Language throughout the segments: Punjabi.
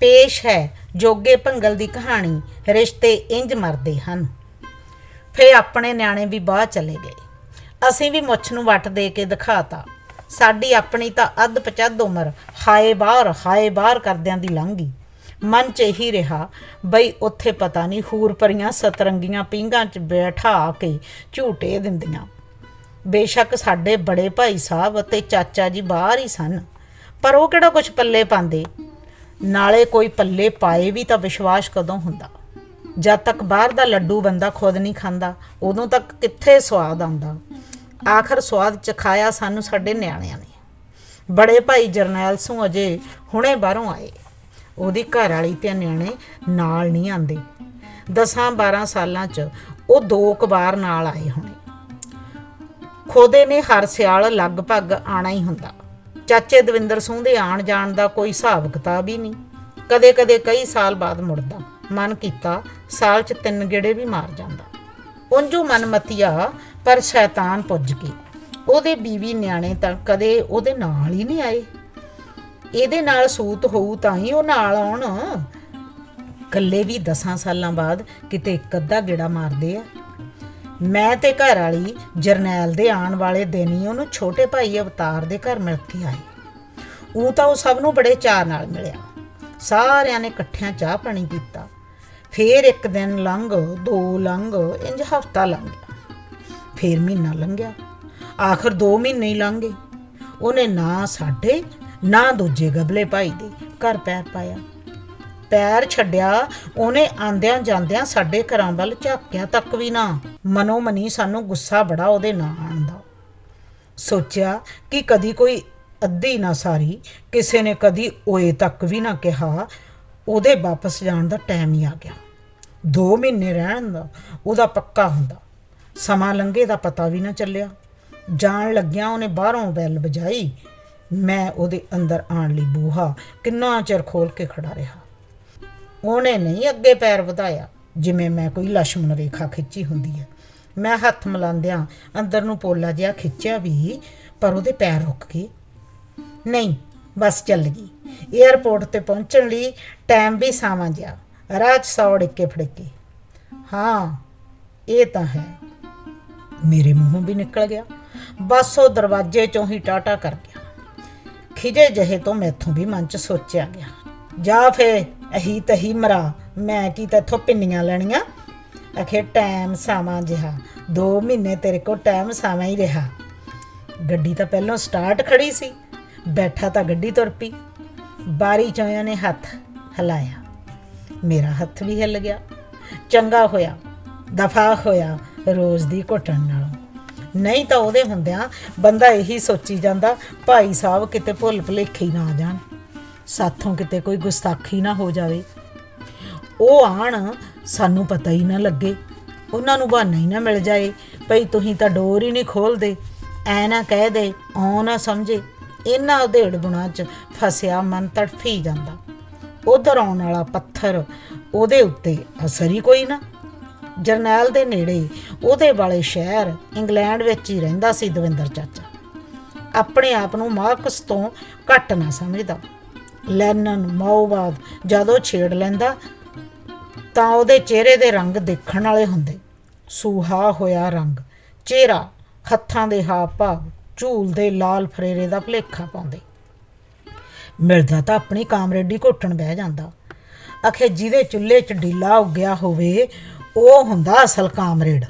ਪੇਸ਼ ਹੈ। ਜੋਗੇ ਭੰਗਲ ਦੀ ਕਹਾਣੀ। ਰਿਸ਼ਤੇ ਇੰਜ ਮਰਦੇ ਹਨ। ਫੇ ਆਪਣੇ ਨਿਆਣੇ ਵੀ ਬਾਹਰ ਚਲੇ ਗਏ। ਅਸੀਂ ਵੀ ਮੁੱਛ ਨੂੰ ਵੱਟ ਦੇ ਕੇ ਦਿਖਾਤਾ। ਸਾਡੀ ਆਪਣੀ ਤਾਂ ਅੱਧ ਪਚੱਧ ਉਮਰ ਹਾਏ ਬਾਹਰ ਹਾਏ ਬਾਹਰ ਕਰਦਿਆਂ ਦੀ ਲੰਘ ਮਨ 'ਚ ਇਹੀ ਰਿਹਾ, ਬਈ ਉੱਥੇ ਪਤਾ ਨਹੀਂ ਹੂਰ ਪਰੀਆਂ ਸਤਰੰਗੀਆਂ ਪਿੰਗਾਂ 'ਚ ਬੈਠਾ ਕੇ ਝੂਟੇ ਦਿੰਦੀਆਂ। ਬੇਸ਼ੱਕ ਸਾਡੇ ਬੜੇ ਭਾਈ ਸਾਹਿਬ ਅਤੇ ਚਾਚਾ ਜੀ ਬਾਹਰ ਹੀ ਸਨ। ਪਰ ਉਹ ਕਿਹੜਾ ਕੁਝ ਪੱਲੇ ਪਾਉਂਦੇ? ਨਾਲੇ ਕੋਈ ਪੱਲੇ ਪਾਏ ਵੀ ਤਾਂ ਵਿਸ਼ਵਾਸ ਕਦੋਂ ਹੁੰਦਾ? ਜਦ ਤੱਕ ਬਾਹਰ ਦਾ ਲੱਡੂ ਬੰਦਾ ਖੁਦ ਨਹੀਂ ਖਾਂਦਾ, ਉਦੋਂ ਤੱਕ ਕਿੱਥੇ ਸਵਾਦ ਆਉਂਦਾ? ਆਖਰ ਸਵਾਦ ਚਖਾਇਆ ਸਾਨੂੰ ਸਾਡੇ ਨਿਆਣਿਆਂ ਨੇ। ਬੜੇ ਭਾਈ ਜਰਨੈਲ ਸਿੰਘ ਅਜੇ ਹੁਣੇ ਬਾਹਰੋਂ ਆਏ। ਉਹਦੀ ਘਰ ਵਾਲੀ ਤੇ ਨਿਆਣੇ ਨਾਲ ਨਹੀਂ ਆਂਦੇ 10 12 ਸਾਲਾਂ 'ਚ ਉਹ ਦੋ ਕੁ ਵਾਰ ਨਾਲ ਆਏ ਹੋਣੇ। ਖੋਦੇ ਨੇ ਹਰ ਸਿਆਲ ਲਗਭਗ ਆਣਾ ਹੀ ਹੁੰਦਾ। ਚਾਚੇ ਦਵਿੰਦਰ ਸਿੰਘ ਦੇ ਆਣ ਜਾਣ ਦਾ ਕੋਈ ਹਿਸਾਬ ਕਿਤਾਬ ਹੀ ਨਹੀਂ। ਕਦੇ-ਕਦੇ ਕਈ ਸਾਲ ਬਾਅਦ ਮੁੜਦਾ, ਮਨ ਕੀਤਾ ਸਾਲ 'ਚ ਤਿੰਨ ਗੇੜੇ ਵੀ ਮਾਰ ਜਾਂਦਾ। ਉਂਝੂ ਮਨ ਮਤੀਆ, ਪਰ ਸ਼ੈਤਾਨ ਪੁੱਜ ਕੇ। ਉਹਦੇ ਬੀਵੀ ਨਿਆਣੇ ਤਾਂ ਕਦੇ ਉਹਦੇ ਨਾਲ ਹੀ ਨਹੀਂ ਆਏ। ਇਹਦੇ ਨਾਲ ਸੂਤ ਹੋਊ ਤਾਂ ਹੀ ਉਹ ਨਾਲ ਆਉਣ। ਕੱਲੇ ਵੀ 10 ਸਾਲਾਂ ਬਾਅਦ ਕਿਤੇ ਇੱਕ ਅੱਧਾ ਗੇੜਾ ਮਾਰਦੇ ਆ। ਮੈਂ ਤੇ ਘਰ ਵਾਲੀ ਜਰਨੈਲ ਦੇ ਆਉਣ ਵਾਲੇ ਦਿਨ ਹੀ ਉਹਨੂੰ ਛੋਟੇ ਭਾਈ ਅਵਤਾਰ ਦੇ ਘਰ ਮਿਲ ਕੇ ਆਏ। ਉਹ ਤਾਂ ਉਹ ਸਭ ਨੂੰ ਬੜੇ ਚਾਅ ਨਾਲ ਮਿਲਿਆ। ਸਾਰਿਆਂ ਨੇ ਇਕੱਠਿਆਂ ਚਾਹ ਪਾਣੀ ਪੀਤਾ। ਫੇਰ ਇੱਕ ਦਿਨ ਲੰਘ, ਦੋ ਲੰਘ, ਇੰਜ ਹਫਤਾ ਲੰਘ ਗਿਆ। ਫੇਰ ਮਹੀਨਾ ਲੰਘਿਆ। ਆਖਰ 2 ਮਹੀਨੇ ਹੀ ਲੰਘ ਗਏ। ਉਹਨੇ ਨਾ ਸਾਡੇ, ਨਾ ਦੂਜੇ ਗਬਲੇ ਭਾਈ ਦੇ ਘਰ ਪੈਰ ਪਾਇਆ। ਪੈਰ ਛੱਡਿਆ, ਉਹਨੇ ਆਂਦਿਆਂ ਜਾਂਦਿਆਂ ਸਾਡੇ ਘਰਾਂ ਵੱਲ ਝਾਕਿਆ ਤੱਕ ਵੀ ਨਾ। ਮਨੋ ਮਨੀ ਸਾਨੂੰ ਗੁੱਸਾ ਬੜਾ ਉਹਦੇ ਨਾਂ ਆਉਣ ਦਾ ਸੋਚਿਆ ਕਿ ਕਦੀ ਕੋਈ ਅੱਧੀ ਨਾ ਸਾਰੀ, ਕਿਸੇ ਨੇ ਕਦੀ ਓਏ ਤੱਕ ਵੀ ਨਾ ਕਿਹਾ, ਉਹਦੇ ਵਾਪਸ ਜਾਣ ਦਾ ਟਾਈਮ ਹੀ ਆ ਗਿਆ। 2 ਮਹੀਨੇ ਰਹਿਣ ਦਾ, ਉਹਦਾ ਪੱਕਾ ਹੁੰਦਾ। ਸਮਾਂ ਲੰਘੇ ਦਾ ਪਤਾ ਵੀ ਨਾ ਚੱਲਿਆ। ਜਾਣ ਲੱਗਿਆ ਉਹਨੇ ਬਾਹਰੋਂ ਬੈਲ ਵਜਾਈ। ਮੈਂ ਉਹਦੇ ਅੰਦਰ ਆਉਣ ਲਈ ਬੂਹਾ ਕਿੰਨਾ ਚਿਰ ਖੋਲ ਕੇ ਖੜਾ ਰਿਹਾ। ਉਹਨੇ ਨਹੀਂ ਅੱਗੇ ਪੈਰ ਵਧਾਇਆ। ਜਿਵੇਂ ਮੈਂ ਕੋਈ ਲక్ష్మణ ਰੇਖਾ ਖਿੱਚੀ ਹੁੰਦੀ ਹੈ ਮੈਂ ਹੱਥ ਮਲਾਉਂਦਿਆਂ ਅੰਦਰ ਨੂੰ ਪੋਲਾ ਜਿਹਾ ਖਿੱਚਿਆ ਵੀ, ਪਰ ਉਹਦੇ ਪੈਰ ਰੁਕ ਗਏ। ਨਹੀਂ, ਬਸ ਚੱਲ ਗਈ। 에어ਪੋਰਟ ਤੇ ਪਹੁੰਚਣ ਲਈ ਟਾਈਮ ਵੀ ਸਾਵਾਂ ਜਿਆ ਰਾਜ ਸੌੜ ਕੇ ਫੜਕੇ। ਹਾਂ, ਇਹ ਤਾਂ ਹੈ। ਮੇਰੇ ਮੂੰਹ ਵੀ ਨਿਕਲ ਗਿਆ। ਬਸ ਉਹ ਦਰਵਾਜ਼ੇ ਚੋਂ ਹੀ ਟਾਟਾ ਕਰ ਗਿਆ। ਖਿਜੇ ਜਹੇ ਤੋਂ ਮੈਥੋਂ ਵੀ ਮਨ ਚ ਸੋਚਿਆ ਗਿਆ। ਜਾਂ ਫੇ ਅਹੀ ਤਹੀ ਮਰਾ, ਮੈਂ ਕੀ ਤੇਥੋਂ ਪਿੰਨੀਆਂ ਲੈਣੀਆਂ? ਅਖੇ ਟਾਈਮ ਸਾਵਾਂ ਜਿਹਾ 2 ਮਹੀਨੇ ਤੇਰੇ ਕੋਲ ਟਾਈਮ ਸਾਵਾਂ ਹੀ ਰਿਹਾ। ਗੱਡੀ ਤਾਂ ਪਹਿਲਾਂ ਸਟਾਰਟ ਖੜੀ ਸੀ, ਬੈਠਾ ਤਾਂ ਗੱਡੀ ਤੁਰ ਪਈ। ਬਾਰੀ ਚੋਂ ਨੇ ਹੱਥ ਹਿਲਾਇਆ। ਮੇਰਾ ਹੱਥ ਵੀ ਹਿੱਲ ਗਿਆ। ਚੰਗਾ ਹੋਇਆ, ਦਫਾ ਹੋਇਆ ਰੋਜ਼ ਦੀ ਘੁੱਟਣ ਨਾਲੋਂ। ਨਹੀਂ ਤਾਂ ਉਹਦੇ ਹੁੰਦਿਆਂ ਬੰਦਾ ਇਹੀ ਸੋਚੀ ਜਾਂਦਾ, ਭਾਈ ਸਾਹਿਬ ਕਿਤੇ ਭੁੱਲ ਭੁਲੇਖੇ ਨਾ ਜਾਣ। ਸਾਥੋਂ ਕਿਤੇ ਕੋਈ ਗੁਸਤਾਖੀ ਨਾ ਹੋ ਜਾਵੇ। ਉਹ ਆਣ ਸਾਨੂੰ ਪਤਾ ਹੀ ਨਾ ਲੱਗੇ। ਉਹਨਾਂ ਨੂੰ ਬਹਾਨਾ ਹੀ ਨਾ ਮਿਲ ਜਾਏ। ਭਈ ਤੁਸੀਂ ਤਾਂ ਡੋਰ ਹੀ ਨਹੀਂ ਖੋਲਦੇ। ਐ ਨਾ ਕਹਿ ਦੇ ਔ ਨਾ ਸਮਝੇ। ਇਹਨਾਂ ਉਧੇੜ ਗੁਣਾ 'ਚ ਫਸਿਆ ਮਨ ਤੜਫੀ ਜਾਂਦਾ। ਉਧਰ ਆਉਣ ਵਾਲਾ ਪੱਥਰ ਉਹਦੇ ਉੱਤੇ ਅਸਰ ਹੀ ਕੋਈ ਨਾ। ਜਰਨੈਲ ਦੇ ਨੇੜੇ, ਉਹਦੇ ਵਾਲੇ ਸ਼ਹਿਰ ਇੰਗਲੈਂਡ ਵਿੱਚ ਹੀ ਰਹਿੰਦਾ ਸੀ ਦਵਿੰਦਰ ਚਾਚਾ। ਆਪਣੇ ਆਪ ਨੂੰ ਮਾਰਕਸ ਤੋਂ ਘੱਟ ਨਾ ਸਮਝਦਾ। ਲੈਨਨ ਮਾਓਵਾਦ ਜਦੋਂ ਛੇੜ ਲੈਂਦਾ, ਤਾਂ ਉਹਦੇ ਚਿਹਰੇ ਦੇ ਰੰਗ ਦੇਖਣ ਵਾਲੇ ਹੁੰਦੇ। ਸੂਹਾ ਹੋਇਆ ਰੰਗ, ਚਿਹਰਾ, ਹੱਥਾਂ ਦੇ ਹਾਵ ਭਾਵ, ਝੂਲ ਦੇ ਲਾਲ ਫਰੇਰੇ ਦਾ ਭਲੇਖਾ ਪਾਉਂਦੇ। ਮਿਲਦਾ ਤਾਂ ਆਪਣੀ ਕਾਮਰੇਡੀ ਘੁੱਟਣ ਬਹਿ ਜਾਂਦਾ। ਅਖੇ ਜਿਹਦੇ ਚੁੱਲ੍ਹੇ 'ਚ ਡੀਲਾ ਉੱਗਿਆ ਹੋਵੇ, ਉਹ ਹੁੰਦਾ ਅਸਲ ਕਾਮਰੇਡ।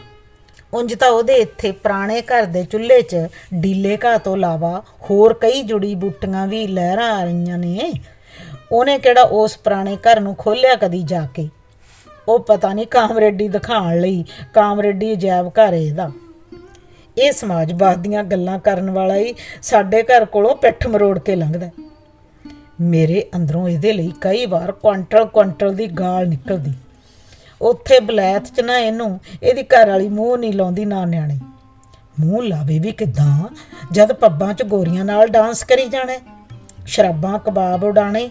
ਉਂਝ ਤਾਂ ਉਹਦੇ ਇੱਥੇ ਪੁਰਾਣੇ ਘਰ ਦੇ ਚੁੱਲ੍ਹੇ 'ਚ ਡੀਲੇ ਘਾਹ ਤੋਂ ਇਲਾਵਾ ਹੋਰ ਕਈ ਜੁੜੀ ਬੂਟੀਆਂ ਵੀ ਲਹਿਰਾਂ ਆ ਰਹੀਆਂ ਨੇ। ਉਹਨੇ ਕਿਹੜਾ ਉਸ ਪੁਰਾਣੇ ਘਰ ਨੂੰ ਖੋਲਿਆ ਕਦੀ ਜਾ ਕੇ? ਉਹ ਪਤਾ ਨਹੀਂ ਕਾਮਰੇਡੀ ਦਿਖਾਉਣ ਲਈ ਕਾਮਰੇਡੀ ਅਜਾਇਬ ਘਰ ਇਹਦਾ। ਇਹ ਸਮਾਜਵਾਦ ਦੀਆਂ ਗੱਲਾਂ ਕਰਨ ਵਾਲਾ ਹੀ ਸਾਡੇ ਘਰ ਕੋਲੋਂ ਪਿੱਠ ਮਰੋੜ ਕੇ ਲੰਘਦਾ ਮੇਰੇ ਅੰਦਰੋਂ ਇਹਦੇ ਲਈ ਕਈ ਵਾਰ ਕੁਆਂਟਲ ਕੁਆਂਟਲ ਦੀ ਗਾਲ ਨਿਕਲਦੀ। ਉੱਥੇ ਬਲੈਤ ਚ ਨਾ ਇਹਨੂੰ, ਇਹਦੀ ਘਰ ਵਾਲੀ ਮੂੰਹ ਨਹੀਂ ਲਾਉਂਦੀ ਨਾ ਨਿਆਣੇ। ਮੂੰਹ ਲਾਵੇ ਵੀ ਕਿਦਾਂ? ਜਦ ਪੱਬਾਂ 'ਚ ਗੋਰੀਆਂ ਨਾਲ ਡਾਂਸ ਕਰੀ ਜਾਣਾ ਸ਼ਰਾਬਾਂ ਕਬਾਬ ਉਡਾਣੇ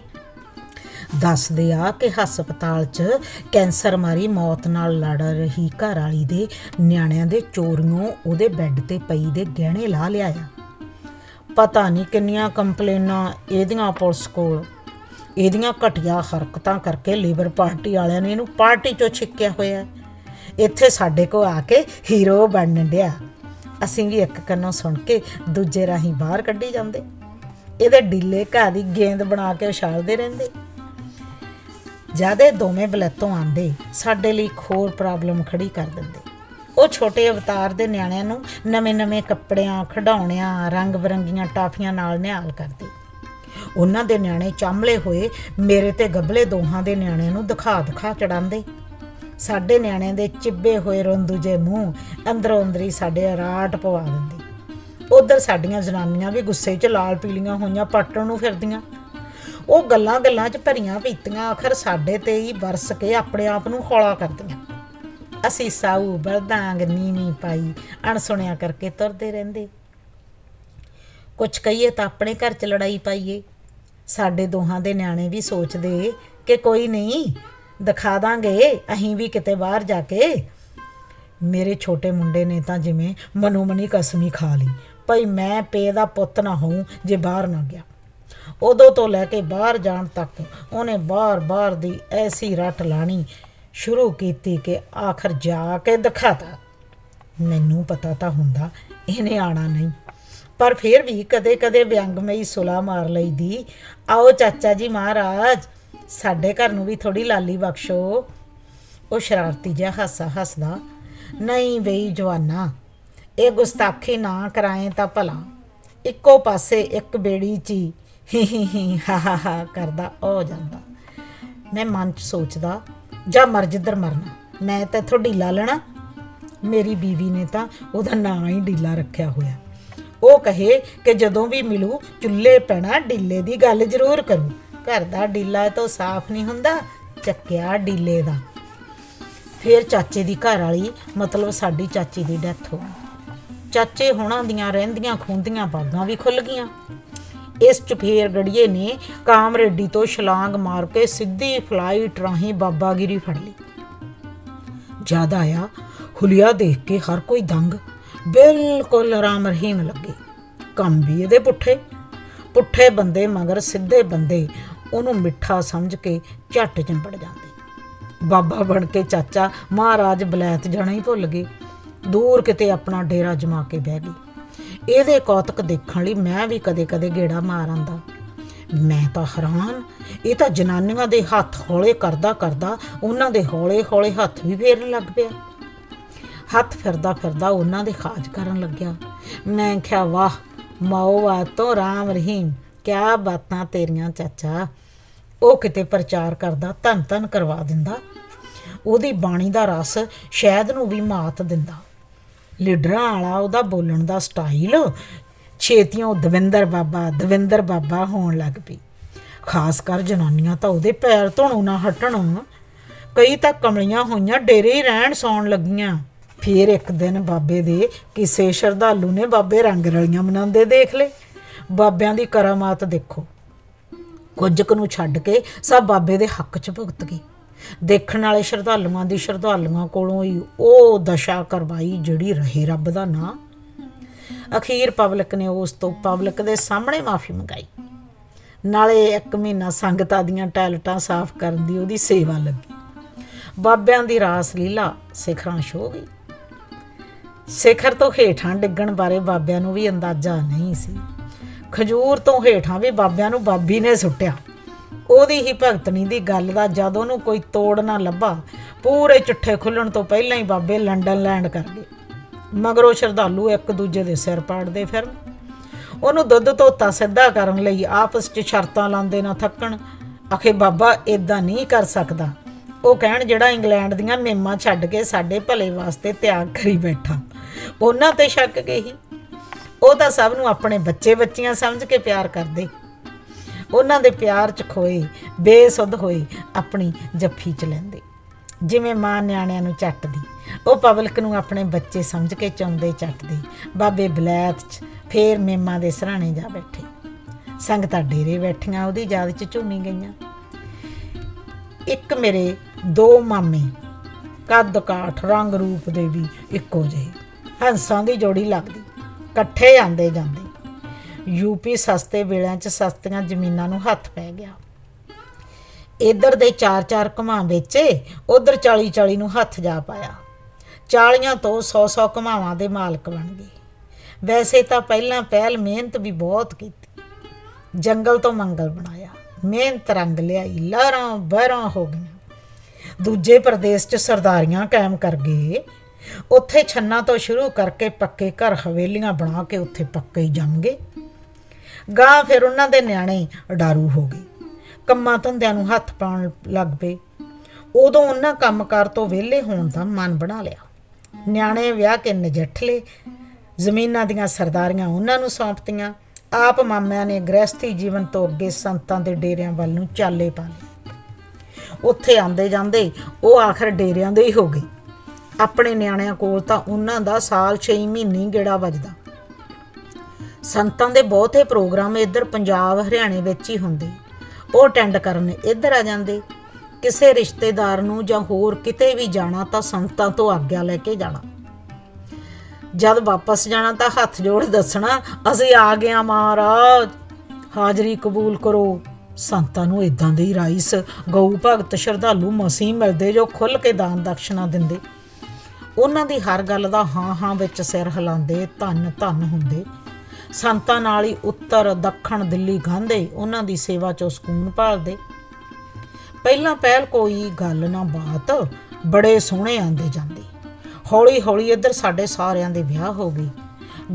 ਦੱਸਦੇ ਆ ਕਿ ਹਸਪਤਾਲ 'ਚ ਕੈਂਸਰ ਮਾਰੀ ਮੌਤ ਨਾਲ ਲੜ ਰਹੀ ਘਰ ਵਾਲੀ ਦੇ ਨਿਆਣਿਆਂ ਦੇ ਚੋਰੀਆਂ ਉਹਦੇ ਬੈੱਡ ਤੇ ਪਈ ਦੇ ਗਹਿਣੇ ਲਾ ਲਿਆਇਆ। ਪਤਾ ਨਹੀਂ ਕਿੰਨੀਆਂ ਕੰਪਲੇਨਾਂ ਇਹਦੀਆਂ ਪੁਲਿਸ ਕੋਲ। ਇਹਦੀਆਂ ਘਟੀਆ ਹਰਕਤਾਂ ਕਰਕੇ ਲੇਬਰ ਪਾਰਟੀ ਵਾਲਿਆਂ ਨੇ ਇਹਨੂੰ ਪਾਰਟੀ ਚੋਂ ਛਿੱਕਿਆ ਹੋਇਆ ਇੱਥੇ ਸਾਡੇ ਕੋ ਆ ਕੇ ਹੀਰੋ ਬਣਨ ਡਿਆ। ਅਸੀਂ ਵੀ ਇੱਕ ਕੰਨੋਂ ਸੁਣ ਕੇ ਦੂਜੇ ਰਾਹੀਂ ਬਾਹਰ ਕੱਢੀ ਜਾਂਦੇ। ਇਹਦੇ ਢਿੱਲੇ ਘਾਹ ਦੀ ਗੇਂਦ ਬਣਾ ਕੇ ਉਛਾਲਦੇ ਰਹਿੰਦੇ। ਜਿਆਦੇ ਦੋਵੇਂ ਬਲੈਤੋਂ ਆਂਦੇ ਸਾਡੇ ਲਈ ਇੱਕ ਹੋਰ ਪ੍ਰੋਬਲਮ ਖੜੀ ਕਰ ਦਿੰਦੇ। ਉਹ ਛੋਟੇ ਅਵਤਾਰ ਦੇ ਨਿਆਣਿਆਂ ਨੂੰ ਨਵੇਂ-ਨਵੇਂ ਕੱਪੜਿਆਂ, ਖਿਡੌਣਿਆਂ ਰੰਗ ਬਰੰਗੀਆਂ ਟਾਫੀਆਂ ਨਾਲ ਨਿਹਾਲ ਕਰਦੇ। ਉਹਨਾਂ ਦੇ ਨਿਆਣੇ ਚਾਂਬਲੇ ਹੋਏ, ਮੇਰੇ ਤੇ ਗੱਬਲੇ ਦੋਹਾਂ ਦੇ ਨਿਆਣਿਆਂ ਨੂੰ ਦਿਖਾ ਦਿਖਾ ਚੜਾਉਂਦੇ। ਸਾਡੇ ਨਿਆਣਿਆਂ ਦੇ ਚਿੱਬੇ ਹੋਏ ਰੋਂਦੂ ਜੇ ਮੂੰਹ ਅੰਦਰੋਂ ਅੰਦਰੀ ਸਾਡੇ ਰਾਟ ਪਵਾ ਦਿੰਦੇ। ਉਧਰ ਸਾਡੀਆਂ ਜਨਾਨੀਆਂ ਵੀ ਗੁੱਸੇ 'ਚ ਲਾਲ ਪੀਲੀਆਂ ਹੋਈਆਂ ਪੱਟਣ ਨੂੰ ਫਿਰਦੀਆਂ। ਉਹ ਗੱਲਾਂ ਗੱਲਾਂ 'ਚ ਭਰੀਆਂ ਪੀਤੀਆਂ ਆਖਰ ਸਾਡੇ ਤੇ ਹੀ ਵਰਸ ਕੇ ਆਪਣੇ ਆਪ ਨੂੰ ਹੌਲਾ ਕਰਦੀਆਂ। ਅਸੀਂ ਸਾਊ ਬਲਦਾਂਗ ਨੀਵੀਂ ਪਾਈ ਅਣਸੁਣਿਆ ਕਰਕੇ ਤੁਰਦੇ ਰਹਿੰਦੇ। ਕੁਝ ਕਹੀਏ ਤਾਂ ਆਪਣੇ ਘਰ 'ਚ ਲੜਾਈ ਪਾਈਏ। ਸਾਡੇ ਦੋਹਾਂ ਦੇ ਨਿਆਣੇ ਵੀ ਸੋਚਦੇ ਕਿ ਕੋਈ ਨਹੀਂ, ਦਿਖਾ ਦਾਂਗੇ, ਅਸੀਂ ਵੀ ਕਿਤੇ ਬਾਹਰ ਜਾ ਕੇ। ਮੇਰੇ ਛੋਟੇ ਮੁੰਡੇ ਨੇ ਤਾਂ ਜਿਵੇਂ ਮਨੋਮਨੀ ਕਸਮੀ ਖਾ ਲਈ। ਭਈ ਮੈਂ ਪੇ ਦਾ ਪੁੱਤ ਨਾ ਹੋਊ ਜੇ ਬਾਹਰ ਨਾ ਗਿਆ। ਉਦੋਂ ਤੋਂ ਲੈ ਕੇ ਬਾਹਰ ਜਾਣ ਤੱਕ ਉਹਨੇ ਬਾਹਰ ਬਾਹਰ ਦੀ ਐਸੀ ਰੱਟ ਲਾਣੀ ਸ਼ੁਰੂ ਕੀਤੀ ਕਿ ਆਖਰ ਜਾ ਕੇ ਦਿਖਾਤਾ। ਮੈਨੂੰ ਪਤਾ ਤਾਂ ਹੁੰਦਾ ਇਹਨੇ ਆਣਾ ਨਹੀਂ। ਪਰ ਫਿਰ ਵੀ ਕਦੇ-ਕਦੇ ਵਿਅੰਗਮਈ ਸੁਲਾ ਮਾਰ ਲਈਦੀ। ਆਓ ਚਾਚਾ ਜੀ ਮਹਾਰਾਜ, ਸਾਡੇ ਘਰ ਨੂੰ ਵੀ ਥੋੜੀ ਲਾਲੀ ਬਖਸ਼ੋ। ਉਹ ਸ਼ਰਾਰਤੀ ਜਿਹਾ ਹਾਸਾ ਹੱਸਦਾ, ਨਹੀਂ ਬਈ ਜਵਾਨਾ, ਇਹ ਗੁਸਤਾਖੀ ਨਾ ਕਰਾਏ ਤਾਂ ਭਲਾ। ਇੱਕੋ ਪਾਸੇ ਇੱਕ ਬੇੜੀ 'ਚ ਹੀ ਹੀ ਹਾ ਹਾ ਕਰਦਾ ਹੋ ਜਾਂਦਾ। ਮੈਂ ਮਨ 'ਚ ਸੋਚਦਾ, ਜਾਂ ਮਰ ਜਿੱਧਰ ਮਰਨਾ, ਮੈਂ ਤਾਂ ਇੱਥੋਂ ਢੀਲਾ ਲੈਣਾ ਮੇਰੀ ਬੀਵੀ ਨੇ ਤਾਂ ਉਹਦਾ ਨਾਂ ਹੀ ਢੀਲਾ ਰੱਖਿਆ ਹੋਇਆ। ਉਹ ਕਹੇ ਕਿ ਜਦੋਂ ਵੀ ਮਿਲੂ ਚੁੱਲ੍ਹੇ ਪੈਣਾ ਢਿੱਲੇ ਦੀ ਗੱਲ ਜ਼ਰੂਰ ਕਰੂ। ਘਰ ਦਾ ਢਿੱਲਾ ਤਾਂ ਸਾਫ਼ ਨਹੀਂ ਹੁੰਦਾ, ਚੱਕਿਆ ਢਿੱਲੇ ਦਾ। ਫਿਰ ਚਾਚੇ ਦੀ ਘਰ ਵਾਲੀ, ਮਤਲਬ ਸਾਡੀ ਚਾਚੀ ਦੀ ਡੈਥ ਹੋ ਗਈ। ਚਾਚੇ ਹੋਣਾ ਦੀਆਂ ਰਹਿੰਦੀਆਂ ਖੁੰਦੀਆਂ ਬਾਗਾਂ ਵੀ ਖੁੱਲ ਗਈਆਂ। ਇਸ ਚ ਗੜੀਏ ਨੇ ਕਾਮਰੇਡੀ ਤੋਂ ਛਲਾਂਗ ਮਾਰ ਕੇ ਸਿੱਧੀ ਫਲਾਈਟ ਰਾਹੀਂ ਬਾਬਾਗਿਰੀ ਫੜ ਲਈ। ਜ਼ਿਆਦਾ ਆ ਹੁਲੀਆ ਦੇਖ ਕੇ ਹਰ ਕੋਈ ਦੰਗ ਬਿਲਕੁਲ ਰਾਮ ਰਹੀਮ ਲੱਗੇ। ਕੰਮ ਵੀ ਇਹਦੇ ਪੁੱਠੇ। ਪੁੱਠੇ ਬੰਦੇ ਮਗਰ ਸਿੱਧੇ ਬੰਦੇ ਉਹਨੂੰ ਮਿੱਠਾ ਸਮਝ ਕੇ ਝੱਟ ਚੰਬੜ ਜਾਂਦੇ। ਬਾਬਾ ਬਣ ਕੇ ਚਾਚਾ ਮਹਾਰਾਜ ਬਲੈਤ ਜਾਣਾ ਹੀ ਭੁੱਲ ਗਏ। ਦੂਰ ਕਿਤੇ ਆਪਣਾ ਡੇਰਾ ਜਮਾ ਕੇ ਬਹਿ ਗਏ। ਇਹਦੇ ਕੌਤਕ ਦੇਖਣ ਲਈ ਮੈਂ ਵੀ ਕਦੇ-ਕਦੇ ਗੇੜਾ ਮਾਰ ਆਂਦਾ। ਮੈਂ ਤਾਂ ਹੈਰਾਨ। ਇਹ ਤਾਂ ਜਨਾਨੀਆਂ ਦੇ ਹੱਥ ਹੌਲੇ ਕਰਦਾ ਕਰਦਾ ਉਹਨਾਂ ਦੇ ਹੌਲੇ-ਹੌਲੇ ਹੱਥ ਵੀ ਫੇਰਨ ਲੱਗ ਪਿਆ। ਹੱਥ ਫਿਰਦਾ ਫਿਰਦਾ ਉਹਨਾਂ ਦੇ ਖਾਜ ਕਰਨ ਲੱਗਿਆ। ਮੈਂ ਕਿਹਾ, ਵਾਹ, ਮਾਓ ਬਾਤੋਂ ਰਾਮ ਰਹੀਮ, ਕਿਆ ਬਾਤਾਂ ਤੇਰੀਆਂ ਚਾਚਾ। ਉਹ ਕਿਤੇ ਪ੍ਰਚਾਰ ਕਰਦਾ, ਧੰਨ ਧੰਨ ਕਰਵਾ ਦਿੰਦਾ। ਉਹਦੀ ਬਾਣੀ ਦਾ ਰਸ ਸ਼ਹਿਦ ਨੂੰ ਵੀ ਮਾਤ ਦਿੰਦਾ। ਲੀਡਰਾਂ ਵਾਲਾ ਉਹਦਾ ਬੋਲਣ ਦਾ ਸਟਾਈਲ ਛੇਤੀਆਂ ਦਵਿੰਦਰ ਬਾਬਾ ਦਵਿੰਦਰ ਬਾਬਾ ਹੋਣ ਲੱਗ ਪਈ। ਖਾਸ ਕਰ ਜਨਾਨੀਆਂ ਤਾਂ ਉਹਦੇ ਪੈਰ ਧੋਣੋਂ ਨਾ ਹਟਣ। ਕਈ ਤਾਂ ਕਮਲੀਆਂ ਹੋਈਆਂ ਡੇਰੇ ਹੀ ਰਹਿਣ ਸੌਣ ਲੱਗੀਆਂ। ਫਿਰ ਇੱਕ ਦਿਨ ਬਾਬੇ ਦੇ ਕਿਸੇ ਸ਼ਰਧਾਲੂ ਨੇ ਬਾਬੇ ਰੰਗ ਰਲੀਆਂ ਮਨਾਉਂਦੇ ਦੇਖ ਲਏ। ਬਾਬਿਆਂ ਦੀ ਕਰਾਮਾਤ ਦੇਖੋ। ਕੁਝ ਕੁ ਨੂੰ ਛੱਡ ਕੇ ਸਭ ਬਾਬੇ ਦੇ ਹੱਕ 'ਚ ਭੁਗਤ ਗਏ। ਦੇਖਣ ਵਾਲੇ ਸ਼ਰਧਾਲੂਆਂ ਦੀ ਸ਼ਰਧਾਲੂਆਂ ਕੋਲੋਂ ਹੀ ਉਹ ਦਸ਼ਾ ਕਰਵਾਈ ਜਿਹੜੀ ਰਹੇ ਰੱਬ ਦਾ ਨਾਂ। ਅਖੀਰ ਪਬਲਿਕ ਨੇ ਉਸ ਤੋਂ ਪਬਲਿਕ ਦੇ ਸਾਹਮਣੇ ਮਾਫੀ ਮੰਗਾਈ। ਨਾਲੇ ਇੱਕ ਮਹੀਨਾ ਸੰਗਤਾਂ ਦੀਆਂ ਟੈਲਟਾਂ ਸਾਫ਼ ਕਰਨ ਦੀ ਉਹਦੀ ਸੇਵਾ ਲੱਗੀ। ਬਾਬਿਆਂ ਦੀ ਰਾਸ ਲੀਲਾ ਸਿਖਰਾਂ ਛੋ ਗਈ। ਸਿਖਰ ਤੋਂ ਹੇਠਾਂ ਡਿੱਗਣ ਬਾਰੇ ਬਾਬਿਆਂ ਨੂੰ ਵੀ ਅੰਦਾਜ਼ਾ ਨਹੀਂ ਸੀ। ਖਜੂਰ ਤੋਂ ਹੇਠਾਂ ਵੀ ਬਾਬਿਆਂ ਨੂੰ ਬਾਬੀ ਨੇ ਸੁੱਟਿਆ। ਉਹਦੀ ਹੀ ਭਗਤਣੀ ਦੀ ਗੱਲ ਦਾ ਜਦ ਉਹਨੂੰ ਕੋਈ ਤੋੜ ਨਾ ਲੱਭਾ, ਪੂਰੇ ਚਿੱਠੇ ਖੁੱਲਣ ਤੋਂ ਪਹਿਲਾਂ ਹੀ ਬਾਬੇ ਲੰਡਨ ਲੈਂਡ ਕਰ ਗਏ। ਮਗਰੋਂ ਸ਼ਰਧਾਲੂ ਇੱਕ ਦੂਜੇ ਦੇ ਸਿਰ ਪਾੜਦੇ ਫਿਰਨ। ਉਹਨੂੰ ਦੁੱਧ ਧੋਤਾ ਸਿੱਧਾ ਕਰਨ ਲਈ ਆਪਸ 'ਚ ਸ਼ਰਤਾਂ ਲਾਉਂਦੇ ਨਾ ਥੱਕਣ। ਆਖੇ, ਬਾਬਾ ਇਦਾਂ ਨਹੀਂ ਕਰ ਸਕਦਾ। ਉਹ ਕਹਿਣ, ਜਿਹੜਾ ਇੰਗਲੈਂਡ ਦੀਆਂ ਮੇਮਾਂ ਛੱਡ ਕੇ ਸਾਡੇ ਭਲੇ ਵਾਸਤੇ ਤਿਆਗ ਕਰੀ ਬੈਠਾ। ਉਹਨਾਂ ਤੇ ਸ਼ੱਕ ਗਈ। ਉਹ ਤਾਂ ਸਭ ਨੂੰ ਆਪਣੇ ਬੱਚੇ ਬੱਚੀਆਂ ਸਮਝ ਕੇ ਪਿਆਰ ਕਰਦੇ। ਉਹਨਾਂ ਦੇ ਪਿਆਰ 'ਚ ਖੋਏ, ਬੇਸੁੱਧ ਹੋਏ, ਆਪਣੀ ਜੱਫੀ 'ਚ ਲੈਂਦੇ। ਜਿਵੇਂ ਮਾਂ ਨਿਆਣਿਆਂ ਨੂੰ ਚੱਟਦੀ, ਉਹ ਪਬਲਿਕ ਨੂੰ ਆਪਣੇ ਬੱਚੇ ਸਮਝ ਕੇ ਚਾਉਂਦੇ ਚੱਟਦੀ। ਬਾਬੇ ਬਲੈਤ 'ਚ ਫੇਰ ਮੇਮਾਂ ਦੇ ਸਰਾਣੇ ਜਾ ਬੈਠੇ। ਸੰਗਤਾਂ ਡੇਰੇ ਬੈਠੀਆਂ, ਉਹਦੀ ਯਾਦ 'ਚ ਝੂਮੀ ਗਈਆਂ। ਇੱਕ ਮੇਰੇ ਦੋ ਮਾਮੇ ਕੱਦ ਕਾਠ ਰੰਗ ਰੂਪ ਦੇ ਵੀ ਇੱਕੋ ਜਿਹੇ। ਹੰਸਾਂ ਦੀ ਜੋੜੀ ਲੱਗਦੀ, ਇਕੱਠੇ ਆਂਦੇ ਜਾਂਦੇ। ਯੂਪੀ ਸਸਤੇ ਵੇਲਿਆਂ 'ਚ ਸਸਤੀਆਂ ਜ਼ਮੀਨਾਂ ਨੂੰ ਹੱਥ ਪੈ ਗਿਆ। ਇੱਧਰ ਦੇ ਚਾਰ ਚਾਰ ਘਮਾਂ ਵੇਚੇ, ਉਧਰ 40 40 ਨੂੰ ਹੱਥ ਜਾ ਪਾਇਆ। 40 ਤੋਂ 100 100 ਘਮਾਵਾਂ ਦੇ ਮਾਲਕ ਬਣ ਗਏ ਵੈਸੇ ਤਾਂ ਪਹਿਲਾਂ ਪਹਿਲ ਮਿਹਨਤ ਵੀ ਬਹੁਤ ਕੀਤੀ। ਜੰਗਲ ਤੋਂ ਮੰਗਲ ਬਣਾਇਆ। ਮਿਹਨਤ ਰੰਗ ਲਿਆਈ ਲਹਿਰਾਂ ਬਹਿਰਾਂ ਹੋ ਗਈਆਂ। ਦੂਜੇ ਪ੍ਰਦੇਸ਼ 'ਚ ਸਰਦਾਰੀਆਂ ਕਾਇਮ ਕਰ ਗਏ। ਉੱਥੇ ਛੰਨਾ ਤੋਂ ਸ਼ੁਰੂ ਕਰਕੇ ਪੱਕੇ ਘਰ ਹਵੇਲੀਆਂ ਬਣਾ ਕੇ ਉੱਥੇ ਪੱਕੇ ਹੀ ਜੰਮ ਗਏ ਗਾਂ ਫਿਰ ਉਹਨਾਂ ਦੇ ਨਿਆਣੇ ਡਾਰੂ ਹੋ ਗਏ। ਕੰਮਾਂ ਧੰਦਿਆਂ ਨੂੰ ਹੱਥ ਪਾਉਣ ਲੱਗ ਪਏ। ਉਦੋਂ ਉਹਨਾਂ ਕੰਮਕਾਰ ਤੋਂ ਵਿਹਲੇ ਹੋਣ ਦਾ ਮਨ ਬਣਾ ਲਿਆ। ਨਿਆਣੇ ਵਿਆਹ ਕੇ ਨਜਿੱਠ ਲਏ। ਜ਼ਮੀਨਾਂ ਦੀਆਂ ਸਰਦਾਰੀਆਂ ਉਹਨਾਂ ਨੂੰ ਸੌਂਪਤੀਆਂ। ਆਪ ਮਾਮਿਆਂ ਨੇ ਗ੍ਰਸਥੀ ਜੀਵਨ ਤੋਂ ਅੱਗੇ ਸੰਤਾਂ ਦੇ ਡੇਰਿਆਂ ਵੱਲ ਨੂੰ ਚਾਲੇ ਪਾ ਲਏ। ਉੱਥੇ ਆਂਦੇ ਜਾਂਦੇ ਉਹ ਆਖਰ ਡੇਰਿਆਂ ਦੇ ਹੀ ਹੋ ਗਏ। ਆਪਣੇ ਨਿਆਣਿਆਂ ਕੋਲ ਤਾਂ ਉਹਨਾਂ ਦਾ ਸਾਲ 6 ਮਹੀਨੇ ਗੇੜਾ ਵੱਜਦਾ। ਸੰਤਾਂ ਦੇ ਬਹੁਤੇ ਪ੍ਰੋਗਰਾਮ ਇੱਧਰ ਪੰਜਾਬ, ਹਰਿਆਣੇ ਵਿੱਚ ਹੀ ਹੁੰਦੇ। ਉਹ ਅਟੈਂਡ ਕਰਨ ਇੱਧਰ ਆ ਜਾਂਦੇ। ਕਿਸੇ ਰਿਸ਼ਤੇਦਾਰ ਨੂੰ ਜਾਂ ਹੋਰ ਕਿਤੇ ਵੀ ਜਾਣਾ ਤਾਂ ਸੰਤਾਂ ਤੋਂ ਆਗਿਆ ਲੈ ਕੇ ਜਾਣਾ। ਜਦ ਵਾਪਸ ਜਾਣਾ ਤਾਂ ਹੱਥ ਜੋੜ ਦੱਸਣਾ, ਅਸੀਂ ਆ ਗਏ ਹਾਂ ਮਹਾਰਾਜ। ਹਾਜ਼ਰੀ ਕਬੂਲ ਕਰੋ। ਸੰਤਾਂ ਨੂੰ ਇਦਾਂ ਦੇ ਹੀ ਰਾਈਸ ਗਊ ਭਗਤ ਸ਼ਰਧਾਲੂ ਮਸੀਹ ਮਿਲਦੇ ਜੋ ਖੁੱਲ ਕੇ ਦਾਨ ਦਕਸ਼ਨਾ ਦਿੰਦੇ। ਉਹਨਾਂ ਦੀ ਹਰ ਗੱਲ ਦਾ ਹਾਂ ਹਾਂ ਵਿੱਚ ਸਿਰ ਹਿਲਾਉਂਦੇ, ਧੰਨ ਧੰਨ ਹੁੰਦੇ। ਸੰਤਾਂ ਨਾਲ ਹੀ ਉੱਤਰ, ਦੱਖਣ, ਦਿੱਲੀ ਗਾਂਦੇ ਉਹਨਾਂ ਦੀ ਸੇਵਾ ਚੋਂ ਸਕੂਨ ਭਾਲਦੇ। ਪਹਿਲਾਂ ਪਹਿਲ ਕੋਈ ਗੱਲ ਨਾ ਬਾਤ, ਬੜੇ ਸੋਹਣੇ ਆਂਦੇ ਜਾਂਦੇ। ਹੌਲੀ ਹੌਲੀ ਇੱਧਰ ਸਾਡੇ ਸਾਰਿਆਂ ਦੇ ਵਿਆਹ ਹੋ ਗਏ।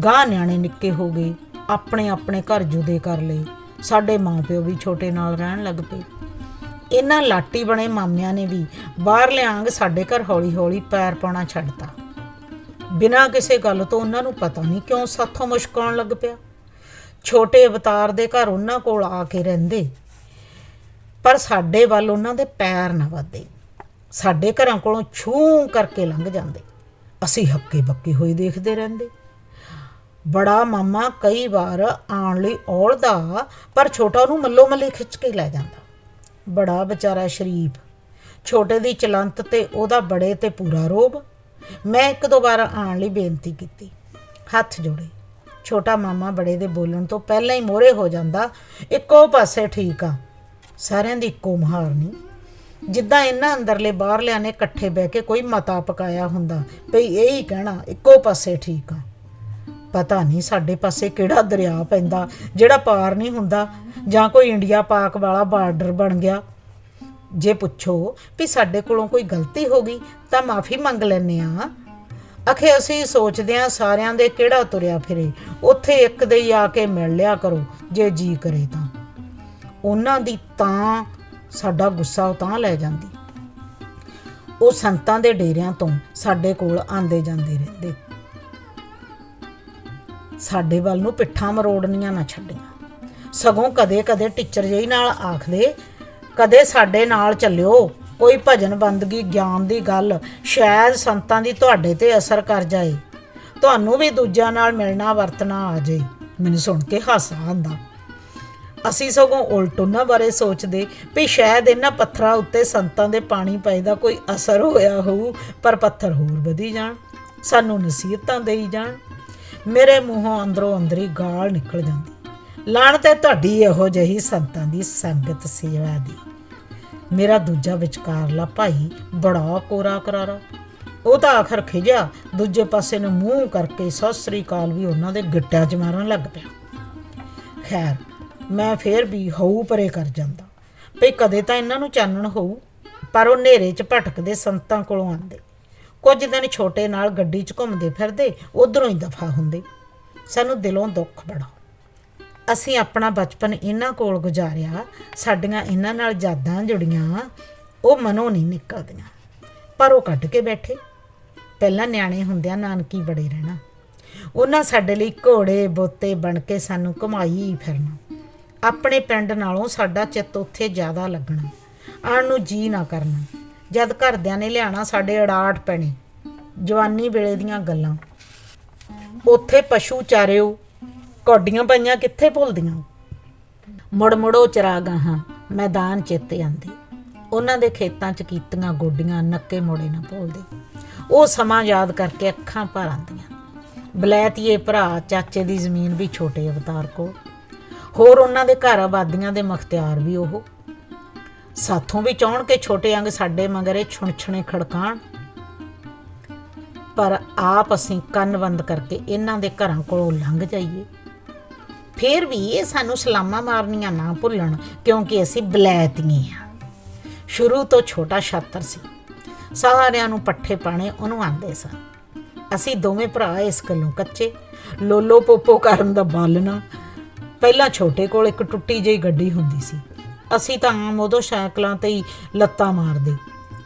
ਗਾਹ ਨਿਆਣੇ ਨਿੱਕੇ ਹੋ ਗਏ ਆਪਣੇ ਆਪਣੇ ਘਰ ਜੁਦੇ ਕਰ ਲਏ। ਸਾਡੇ ਮਾਪਿਓ ਵੀ ਛੋਟੇ ਨਾਲ ਰਹਿਣ ਲੱਗ ਪਏ। ਇਹਨਾਂ ਲਾਟੀ ਬਣੇ ਮਾਮਿਆਂ ਨੇ ਵੀ ਬਾਹਰ ਲਿਆਂਗ ਸਾਡੇ ਘਰ ਹੌਲੀ ਹੌਲੀ ਪੈਰ ਪਾਉਣਾ ਛੱਡਤਾ। ਬਿਨਾਂ ਕਿਸੇ ਗੱਲ ਤੋਂ ਉਹਨਾਂ ਨੂੰ ਪਤਾ ਨਹੀਂ ਕਿਉਂ ਸਾਥੋਂ ਮੁਸ਼ਕਾਉਣ ਲੱਗ ਪਿਆ। ਛੋਟੇ ਅਵਤਾਰ ਦੇ ਘਰ ਉਹਨਾਂ ਕੋਲ ਆ ਕੇ ਰਹਿੰਦੇ। ਪਰ ਸਾਡੇ ਵੱਲ ਉਹਨਾਂ ਦੇ ਪੈਰ ਨਾ ਵੱਧਦੇ। ਸਾਡੇ ਘਰਾਂ ਕੋਲੋਂ ਛੂ ਕਰਕੇ ਲੰਘ ਜਾਂਦੇ। ਅਸੀਂ ਹੱਕੇ ਬੱਕੇ ਹੋਏ ਦੇਖਦੇ ਰਹਿੰਦੇ। ਬੜਾ ਮਾਮਾ ਕਈ ਵਾਰ ਆਉਣ ਲਈ ਔਲਦਾ, ਪਰ ਛੋਟਾ ਉਹਨੂੰ ਮੱਲੋ ਮੱਲੇ ਖਿੱਚ ਕੇ ਲੈ ਜਾਂਦਾ। ਬੜਾ ਵਿਚਾਰਾ ਸ਼ਰੀਫ। ਛੋਟੇ ਦੀ ਚਲੰਤ ਤੇ ਉਹਦਾ ਬੜੇ ਤੇ ਪੂਰਾ ਰੋਬ। ਮੈਂ ਇੱਕ ਦੋ ਵਾਰ ਆਉਣ ਲਈ ਬੇਨਤੀ ਕੀਤੀ। ਹੱਥ ਜੋੜੇ। ਛੋਟਾ ਮਾਮਾ ਬੜੇ ਦੇ ਬੋਲਣ ਤੋਂ ਪਹਿਲਾਂ ਹੀ ਮੋਰੇ ਹੋ ਜਾਂਦਾ, ਇੱਕੋ ਪਾਸੇ ਠੀਕ ਆ। ਸਾਰਿਆਂ ਦੀ ਇੱਕੋ ਮਹਾਰ ਨਹੀਂ। ਜਿੱਦਾਂ ਇਹਨਾਂ ਅੰਦਰਲੇ ਬਾਹਰਲਿਆਂ ਨੇ ਇਕੱਠੇ ਬਹਿ ਕੇ ਕੋਈ ਮਤਾ ਪਕਾਇਆ ਹੁੰਦਾ, ਭਈ ਇਹ ਹੀ ਕਹਿਣਾ, ਇੱਕੋ ਪਾਸੇ ਠੀਕ ਆ। ਪਤਾ ਨਹੀਂ ਸਾਡੇ ਪਾਸੇ ਕਿਹੜਾ ਦਰਿਆ ਪੈਂਦਾ, ਜਿਹੜਾ ਪਾਰ ਨਹੀਂ ਹੁੰਦਾ, ਜਾਂ ਕੋਈ ਇੰਡੀਆ ਪਾਕ ਵਾਲਾ ਬਾਰਡਰ ਬਣ ਗਿਆ। ਜੇ ਪੁੱਛੋ ਵੀ ਸਾਡੇ ਕੋਲੋਂ ਕੋਈ ਗਲਤੀ ਹੋ ਗਈ, ਤਾਂ ਮਾਫੀ ਮੰਗ ਲੈਨੇ ਆ ਅਖੇ ਅਸੀਂ ਸੋਚਦੇ ਆ ਸਾਰਿਆਂ ਦੇ ਕਿਹੜਾ ਤੁਰਿਆ ਫਿਰੇ, ਉੱਥੇ ਇੱਕ ਦੇ ਹੀ ਆ ਕੇ ਮਿਲ ਲਿਆ ਕਰੋ, ਜੇ ਜੀ ਕਰੇ ਤਾਂ। ਉਹਨਾਂ ਦੀ ਤਾਂ ਸਾਡਾ ਗੁੱਸਾ ਤਾਂ ਲੈ ਜਾਂਦੀ। ਉਹ ਸੰਤਾਂ ਦੇ ਡੇਰਿਆਂ ਤੋਂ ਸਾਡੇ ਕੋਲ ਆਂਦੇ ਜਾਂਦੇ ਰਹਿੰਦੇ। ਸਾਡੇ ਵੱਲ ਨੂੰ ਪਿੱਠਾਂ ਮਰੋੜਨੀਆਂ ਨਾ ਛੱਡੀਆਂ। ਸਗੋਂ ਕਦੇ-ਕਦੇ ਟੀਚਰ ਜਿਹੀ ਨਾਲ ਆਖਦੇ, ਕਦੇ ਸਾਡੇ ਨਾਲ ਚੱਲਿਓ, ਕੋਈ ਭਜਨ ਬੰਦਗੀ, ਗਿਆਨ ਦੀ ਗੱਲ, ਸ਼ਾਇਦ ਸੰਤਾਂ ਦੀ ਤੁਹਾਡੇ ਤੇ ਅਸਰ ਕਰ ਜਾਏ। ਤੁਹਾਨੂੰ ਵੀ ਦੂਜਿਆਂ ਨਾਲ ਮਿਲਣਾ, ਵਰਤਣਾ ਆ ਜਾਏ। ਮੈਨੂੰ ਸੁਣ ਕੇ ਹਾਸਾ ਆਂਦਾ ਅਸੀਂ ਸਗੋਂ ਉਲਟ ਉਹਨਾਂ ਬਾਰੇ ਸੋਚਦੇ ਵੀ ਸ਼ਾਇਦ ਇਹਨਾਂ ਪੱਥਰਾਂ ਉੱਤੇ ਸੰਤਾਂ ਦੇ ਪਾਣੀ ਪਏ ਦਾ ਕੋਈ ਅਸਰ ਹੋਇਆ ਹੋਊ, ਪਰ ਪੱਥਰ ਹੋਰ ਵਧੀ ਜਾਣ, ਸਾਨੂੰ ਨਸੀਹਤਾਂ ਦੇਈ ਜਾਣ। ਮੇਰੇ ਮੂੰਹੋਂ ਅੰਦਰੋਂ ਅੰਦਰੀ ਗਾਲ ਨਿਕਲ ਜਾਂਦੀ। ਲਾਣ ਤੇ ਤੁਹਾਡੀ ਇਹੋ ਜਿਹੀ ਸੰਤਾਂ ਦੀ ਸੰਗਤ ਸੇਵਾ ਦੀ। ਮੇਰਾ ਦੂਜਾ ਵਿਚਕਾਰਲਾ ਭਾਈ ਬੜਾ ਕੋਰਾ ਕਰਾਰਾ। ਉਹ ਤਾਂ ਆਖਰ ਖਿਜਿਆ, ਦੂਜੇ ਪਾਸੇ ਨੂੰ ਮੂੰਹ ਕਰਕੇ ਸਤਿ ਸ੍ਰੀ ਅਕਾਲ ਵੀ ਉਹਨਾਂ ਦੇ ਗਿੱਟਿਆਂ 'ਚ ਮਾਰਨ ਲੱਗ ਪਿਆ। ਖੈਰ, ਮੈਂ ਫੇਰ ਵੀ ਹਊ ਪਰੇ ਕਰ ਜਾਂਦਾ। ਭਈ ਕਦੇ ਤਾਂ ਇਹਨਾਂ ਨੂੰ ਚਾਨਣ ਹੋਊ, ਪਰ ਉਹ ਹਨੇਰੇ 'ਚ ਭਟਕਦੇ ਸੰਤਾਂ ਕੋਲੋਂ ਆਉਂਦੇ। ਕੁਝ ਦਿਨ ਛੋਟੇ ਨਾਲ ਗੱਡੀ 'ਚ ਘੁੰਮਦੇ ਫਿਰਦੇ, ਉਧਰੋਂ ਹੀ ਦਫਾ ਹੁੰਦੇ। ਸਾਨੂੰ ਦਿਲੋਂ ਦੁੱਖ ਬੜਾ। ਅਸੀਂ ਆਪਣਾ ਬਚਪਨ ਇਹਨਾਂ ਕੋਲ ਗੁਜ਼ਾਰਿਆ, ਸਾਡੀਆਂ ਇਹਨਾਂ ਨਾਲ ਯਾਦਾਂ ਜੁੜੀਆਂ, ਉਹ ਮਨੋਂ ਨਹੀਂ ਨਿਕਲਦੀਆਂ। ਪਰ ਉਹ ਕੱਢ ਕੇ ਬੈਠੇ। ਪਹਿਲਾਂ ਨਿਆਣੇ ਹੁੰਦਿਆਂ ਨਾਨਕੀ ਬੜੇ ਰਹਿਣਾ। ਉਹਨਾਂ ਸਾਡੇ ਲਈ ਘੋੜੇ, ਬੋਤੇ ਬਣ ਕੇ ਸਾਨੂੰ ਘੁਮਾਈ ਫਿਰਨਾ। ਆਪਣੇ ਪਿੰਡ ਨਾਲੋਂ ਸਾਡਾ ਚਿੱਤ ਉੱਥੇ ਜ਼ਿਆਦਾ ਲੱਗਣਾ। ਆਣ ਨੂੰ ਜੀ ਨਾ ਕਰਨਾ। ਜਦ ਘਰਦਿਆਂ ਨੇ ਲਿਆਣਾ ਸਾਡੇ ਅੜਾਟ ਪੈਣੀ। ਜਵਾਨੀ ਵੇਲੇ ਦੀਆਂ ਗੱਲਾਂ। ਉੱਥੇ ਪਸ਼ੂ ਚਾਰਿਓ, ਕੌਡੀਆਂ ਪਈਆਂ ਕਿੱਥੇ ਭੁੱਲਦੀਆਂ? ਮੁੜ ਮੁੜੋ ਚਰਾਗਾ ਹਾਂ ਮੈਦਾਨ ਚੇਤੇ ਆਂਦੇ। ਉਹਨਾਂ ਦੇ ਖੇਤਾਂ 'ਚ ਕੀਤੀਆਂ ਗੋਡੀਆਂ ਨੱਕੇ ਮੋੜੇ ਨਾ ਭੁੱਲਦੇ। ਉਹ ਸਮਾਂ ਯਾਦ ਕਰਕੇ ਅੱਖਾਂ ਭਰ ਆਂਦੀਆਂ। ਬਲੈਤੀਏ ਭਰਾ, ਚਾਚੇ ਦੀ ਜ਼ਮੀਨ ਵੀ ਛੋਟੇ ਅਵਤਾਰ ਕੋ ਹੋਰ ਉਹਨਾਂ ਦੇ ਘਰ ਆਬਾਦੀਆਂ ਦੇ ਮਖਤਿਆਰ ਵੀ ਉਹ। ਸਾਥੋਂ ਵੀ ਚਾਹਣ ਕਿ ਛੋਟੇ ਅੰਗ ਸਾਡੇ ਮਗਰੇ ਛੁਣਛਣੇ ਖੜਕਾਣ। ਪਰ ਆਪ ਅਸੀਂ ਕੰਨ ਬੰਦ ਕਰਕੇ ਇਹਨਾਂ ਦੇ ਘਰਾਂ ਕੋਲੋਂ ਲੰਘ ਜਾਈਏ। ਫੇਰ ਵੀ ਇਹ ਸਾਨੂੰ ਸਲਾਮਾਂ ਮਾਰਨੀਆਂ ਨਾ ਭੁੱਲਣ, ਕਿਉਂਕਿ ਅਸੀਂ ਬਲੈਤੀਏ ਹਾਂ। ਸ਼ੁਰੂ ਤੋਂ ਛੋਟਾ ਛਾਤਰ ਸੀ। ਸਾਰਿਆਂ ਨੂੰ ਪੱਠੇ ਪਾਣੇ ਉਹਨੂੰ ਆਂਦੇ ਸਨ। ਅਸੀਂ ਦੋਵੇਂ ਭਰਾ ਇਸ ਗੱਲੋਂ ਕੱਚੇ। ਲੋਲੋ ਪੋਪੋ ਕਰਨ ਦਾ ਬਾਲਣਾ। ਪਹਿਲਾਂ ਛੋਟੇ ਕੋਲ ਇੱਕ ਟੁੱਟੀ ਜਿਹੀ ਗੱਡੀ ਹੁੰਦੀ ਸੀ। ਅਸੀਂ ਤਾਂ ਆਮ ਉਦੋਂ ਸਾਈਕਲਾਂ ਤੇ ਹੀ ਲੱਤਾਂ ਮਾਰਦੇ।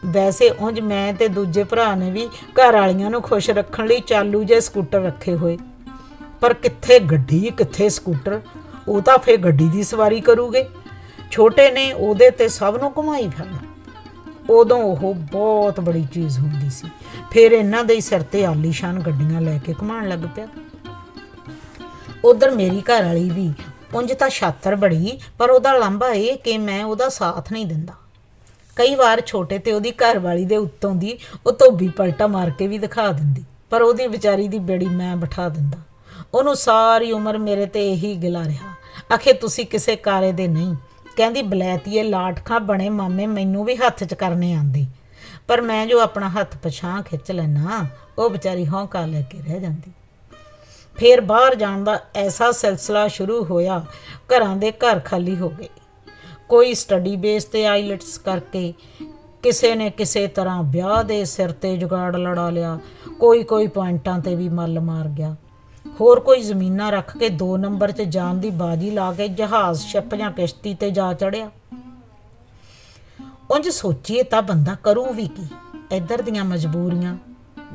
ਵੈਸੇ ਉਂਝ ਮੈਂ ਤੇ ਦੂਜੇ ਭਰਾ ਨੇ ਵੀ ਘਰ ਵਾਲੀਆਂ ਨੂੰ ਖੁਸ਼ ਰੱਖਣ ਲਈ ਚਾਲੂ ਜੇ ਸਕੂਟਰ ਰੱਖੇ ਹੋਏ। ਪਰ ਕਿੱਥੇ ਗੱਡੀ, ਕਿੱਥੇ ਸਕੂਟਰ? ਉਹ ਤਾਂ ਫੇਰ ਗੱਡੀ ਦੀ ਸਵਾਰੀ ਕਰੂਗੇ। ਛੋਟੇ ਨੇ ਉਹਦੇ ਤੇ ਸਭ ਨੂੰ ਘੁਮਾਈ ਫਿਰਨਾ। ਉਦੋਂ ਉਹ ਬਹੁਤ ਬੜੀ ਚੀਜ਼ ਹੁੰਦੀ ਸੀ। ਫਿਰ ਇਹਨਾਂ ਦੇ ਹੀ ਸਿਰ ਤੇ ਆਲੀਸ਼ਾਨ ਗੱਡੀਆਂ ਲੈ ਕੇ ਘੁਮਾਉਣ ਲੱਗ ਪਿਆ। ਉਧਰ ਮੇਰੀ ਘਰ ਵਾਲੀ ਵੀ ਉਂਝ ਤਾਂ ਛਾਤਰ ਬੜੀ, ਪਰ ਉਹਦਾ ਲਾਂਭਾ ਇਹ ਕਿ ਮੈਂ ਉਹਦਾ ਸਾਥ ਨਹੀਂ ਦਿੰਦਾ। ਕਈ ਵਾਰ ਛੋਟੇ ਤੇ ਉਹਦੀ ਘਰਵਾਲੀ ਦੇ ਉੱਤੋਂ ਦੀ ਉਹ ਧੋਬੀ ਪਲਟਾ ਮਾਰ ਕੇ ਵੀ ਦਿਖਾ ਦਿੰਦੀ, ਪਰ ਉਹਦੀ ਵਿਚਾਰੀ ਦੀ ਬੇੜੀ ਮੈਂ ਬਿਠਾ ਦਿੰਦਾ। ਉਹਨੂੰ ਸਾਰੀ ਉਮਰ ਮੇਰੇ ਤੇ ਇਹੀ ਗਿਲਾ ਰਿਹਾ। ਆਖੇ, ਤੁਸੀਂ ਕਿਸੇ ਕਾਰੇ ਦੇ ਨਹੀਂ। ਕਹਿੰਦੀ ਬਲੈਤੀਏ ਲਾਟਖਾਂ ਬਣੇ ਮਾਮੇ ਮੈਨੂੰ ਵੀ ਹੱਥ 'ਚ ਕਰਨੇ ਆਂਦੇ ਪਰ ਮੈਂ ਜੋ ਆਪਣਾ ਹੱਥ ਪਛਾਂ ਖਿੱਚ ਲੈਣਾ ਉਹ ਵਿਚਾਰੀ ਹੌਂਕਾ ਲੈ ਕੇ ਰਹਿ ਜਾਂਦੀ। ਫਿਰ ਬਾਹਰ ਜਾਣ ਦਾ ਐਸਾ ਸਿਲਸਿਲਾ ਸ਼ੁਰੂ ਹੋਇਆ, ਘਰਾਂ ਦੇ ਘਰ ਖਾਲੀ ਹੋ ਗਏ। ਕੋਈ ਸਟੱਡੀ ਬੇਸ ਤੇ ਆਈਲਟਸ ਕਰਕੇ ਕਿਸੇ ਨੇ ਕਿਸੇ ਤਰ੍ਹਾਂ ਵਿਆਹ ਦੇ ਸਿਰ ਤੇ ਜੁਗਾੜ ਲੜਾ ਲਿਆ, ਕੋਈ ਕੋਈ ਪੁਆਇੰਟਾਂ ਤੇ ਵੀ ਮੱਲ ਮਾਰ ਗਿਆ। ਹੋਰ ਕੋਈ ਜ਼ਮੀਨਾਂ ਰੱਖ ਕੇ 2 ਨੰਬਰ 'ਚ ਜਾਣ ਦੀ ਬਾਜੀ ਲਾ ਕੇ ਜਹਾਜ਼ ਸ਼ਿਪ ਜਾਂ ਕਿਸ਼ਤੀ ਤੇ ਜਾ ਚੜਿਆ ਉਂਝ ਸੋਚੀਏ ਤਾਂ ਬੰਦਾ ਕਰੂ ਵੀ ਕੀ, ਇੱਧਰ ਦੀਆਂ ਮਜਬੂਰੀਆਂ।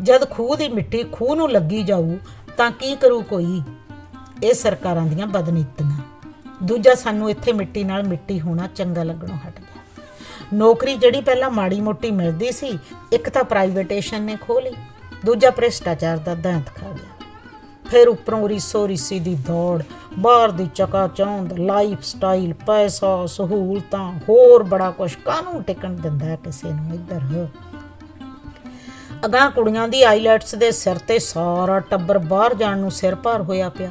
ਜਦ ਖੂਹ ਦੀ ਮਿੱਟੀ ਖੂਹ ਨੂੰ ਲੱਗੀ ਜਾਊ ਤਾਂ ਕੀ ਕਰੂ ਕੋਈ? ਇਹ ਸਰਕਾਰਾਂ ਦੀਆਂ ਬਦਨੀਤੀਆਂ। ਦੂਜਾ ਸਾਨੂੰ ਇੱਥੇ ਮਿੱਟੀ ਨਾਲ ਮਿੱਟੀ ਹੋਣਾ ਚੰਗਾ ਲੱਗਣੋਂ ਹਟ ਗਿਆ। ਨੌਕਰੀ ਜਿਹੜੀ ਪਹਿਲਾਂ ਮਾੜੀ ਮੋਟੀ ਮਿਲਦੀ ਸੀ, ਇੱਕ ਤਾਂ ਪ੍ਰਾਈਵੇਟੇਸ਼ਨ ਨੇ ਖੋਹ ਲਈ ਦੂਜਾ ਭ੍ਰਿਸ਼ਟਾਚਾਰ ਦਾ ਦੰਤ ਖਾ ਗਿਆ। ਫਿਰ ਉੱਪਰੋਂ ਰੀਸੋ ਰੀਸੀ ਦੀ ਦੌੜ, ਬਾਹਰ ਦੀ ਚਕਾ ਚੌਂਦ, ਲਾਈਫ ਸਟਾਈਲ, ਪੈਸਾ, ਸਹੂਲਤਾਂ, ਹੋਰ ਬੜਾ ਕੁਛ ਕਾਹਨੂੰ ਟਿਕਣ ਦਿੰਦਾ ਕਿਸੇ ਨੂੰ ਇੱਧਰ। ਅਗਾਂਹ ਕੁੜੀਆਂ ਦੀ ਆਈਲੈਟਸ ਦੇ ਸਿਰ ਤੇ ਸਾਰਾ ਟੱਬਰ ਬਾਹਰ ਜਾਣ ਨੂੰ ਸਿਰ ਭਾਰ ਹੋਇਆ ਪਿਆ।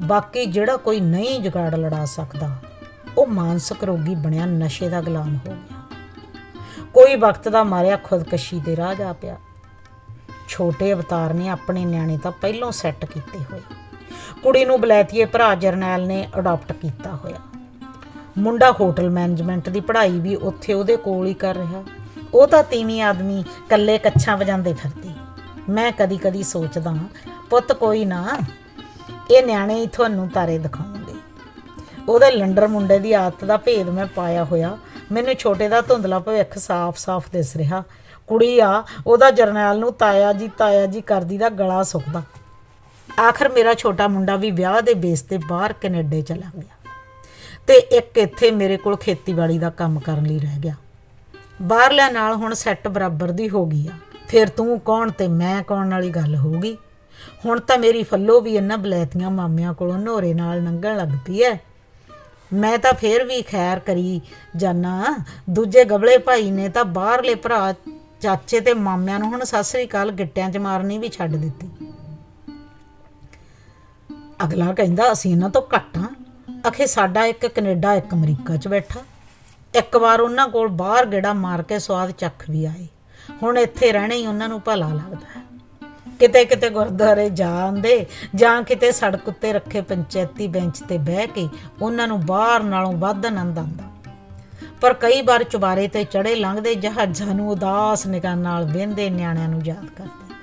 ਬਾਕੀ ਜਿਹੜਾ ਕੋਈ ਨਹੀਂ ਜਗਾੜ ਲੜਾ ਸਕਦਾ, ਉਹ ਮਾਨਸਿਕ ਰੋਗੀ ਬਣਿਆ ਨਸ਼ੇ ਦਾ ਗੁਲਾਮ ਹੋ ਗਿਆ। ਕੋਈ ਵਕਤ ਦਾ ਮਾਰਿਆ ਖੁਦਕਸ਼ੀ ਦੇ ਰਾਹ ਜਾ ਪਿਆ। ਛੋਟੇ ਅਵਤਾਰ ਨੇ ਆਪਣੇ ਨਿਆਣੇ ਤਾਂ ਪਹਿਲਾਂ ਸੈੱਟ ਕੀਤੇ ਹੋਏ। ਕੁੜੀ ਨੂੰ ਬਲੈਤੀਏ ਭਰਾ ਜਰਨੈਲ ਨੇ ਅਡਾਪਟ ਕੀਤਾ ਹੋਇਆ। ਮੁੰਡਾ ਹੋਟਲ ਮੈਨੇਜਮੈਂਟ ਦੀ ਪੜ੍ਹਾਈ ਵੀ ਉੱਥੇ ਉਹਦੇ ਕੋਲ ਹੀ ਕਰ ਰਿਹਾ। ਉਹ ਤਾਂ ਤੀਵੀਂ ਆਦਮੀ ਕੱਲੇ ਕੱਛਾਂ ਵਜਾਉਂਦੇ ਫਿਰਦੇ। ਮੈਂ ਕਦੀ ਕਦੀ ਸੋਚਦਾ ਪੁੱਤ ਕੋਈ ਨਾ, ਇਹ ਨਿਆਣੇ ਹੀ ਤੁਹਾਨੂੰ ਤਾਰੇ ਦਿਖਾਉਣਗੇ। ਉਹਦੇ ਲੰਡਰ ਮੁੰਡੇ ਦੀ ਆਦਤ ਦਾ ਭੇਦ ਮੈਂ ਪਾਇਆ ਹੋਇਆ। ਮੈਨੂੰ ਛੋਟੇ ਦਾ ਧੁੰਦਲਾ ਭਵਿੱਖ ਸਾਫ਼-ਸਾਫ਼ ਦਿਸ ਰਿਹਾ। ਕੁੜੀ ਆ, ਉਹਦਾ ਜਰਨੈਲ ਨੂੰ ਤਾਇਆ ਜੀ ਤਾਇਆ ਜੀ ਕਰਦੀ ਦਾ ਗਲਾ ਸੁੱਕਦਾ। ਆਖਰ ਮੇਰਾ ਛੋਟਾ ਮੁੰਡਾ ਵੀ ਵਿਆਹ ਦੇ ਬੇਸ ਤੇ ਬਾਹਰ ਕੈਨੇਡਾ ਚਲਾ ਗਿਆ। ਤੇ ਇੱਕ ਇੱਥੇ ਮੇਰੇ ਕੋਲ ਖੇਤੀਬਾੜੀ ਦਾ ਕੰਮ ਕਰਨ ਲਈ ਰਹਿ ਗਿਆ। ਬਾਹਰਲਿਆਂ ਨਾਲ ਹੁਣ ਸੈੱਟ ਬਰਾਬਰ ਦੀ ਹੋ ਗਈ ਆ। ਫਿਰ ਤੂੰ ਕੌਣ ਤੇ ਮੈਂ ਕੌਣ ਵਾਲੀ ਗੱਲ ਹੋਊਗੀ? ਹੁਣ ਤਾਂ ਮੇਰੀ ਫੱਲੋ ਵੀ ਇਹਨਾਂ ਬਲੈਤੀਆਂ ਮਾਮਿਆਂ ਕੋਲੋਂ ਨੋਰੇ ਨਾਲ ਲੰਘਣ ਲੱਗ ਪਈ ਐ। ਮੈਂ ਤਾਂ ਫੇਰ ਵੀ ਖੈਰ ਕਰੀ ਜਾਨਾ। ਦੂਜੇ ਗਬਲੇ ਭਾਈ ਨੇ ਤਾਂ ਬਾਹਰਲੇ ਭਰਾ, ਚਾਚੇ ਤੇ ਮਾਮਿਆਂ ਨੂੰ ਹੁਣ ਸਤਿ ਸ੍ਰੀ ਅਕਾਲ ਗਿੱਟਿਆਂ 'ਚ ਮਾਰਨੀ ਵੀ ਛੱਡ ਦਿੱਤੀ। ਅਗਲਾ ਕਹਿੰਦਾ, ਅਸੀਂ ਇਹਨਾਂ ਤੋਂ ਘੱਟ ਹਾਂ ਅਖੇ ਸਾਡਾ ਇੱਕ ਕੈਨੇਡਾ, ਇੱਕ ਅਮਰੀਕਾ 'ਚ ਬੈਠਾ। ਇੱਕ ਵਾਰ ਉਹਨਾਂ ਕੋਲ ਬਾਹਰ ਗੇੜਾ ਮਾਰ ਕੇ ਸਵਾਦ ਚੱਖ ਵੀ ਆਏ। ਹੁਣ ਇੱਥੇ ਰਹਿਣਾ ਹੀ ਉਹਨਾਂ ਨੂੰ ਭਲਾ ਲੱਗਦਾ ਹੈ। ਕਿਤੇ ਕਿਤੇ ਗੁਰਦੁਆਰੇ ਜਾ ਆਉਂਦੇ ਜਾਂ ਕਿਤੇ ਸੜਕ ਉੱਤੇ ਰੱਖੇ ਪੰਚਾਇਤੀ ਬੈਂਚ ਤੇ ਬਹਿ ਕੇ ਉਹਨਾਂ ਨੂੰ ਬਾਹਰ ਨਾਲੋਂ ਵੱਧ ਆਨੰਦ ਆਉਂਦਾ। ਪਰ ਕਈ ਵਾਰ ਚੁਬਾਰੇ ਤੇ ਚੜੇ ਲੰਘਦੇ ਜਹਾਜ਼ਾਂ ਨੂੰ ਉਦਾਸ ਨਿਗਾਹ ਨਾਲ ਵੇਂਦੇ ਨਿਆਣਿਆਂ ਨੂੰ ਯਾਦ ਕਰਦੇ।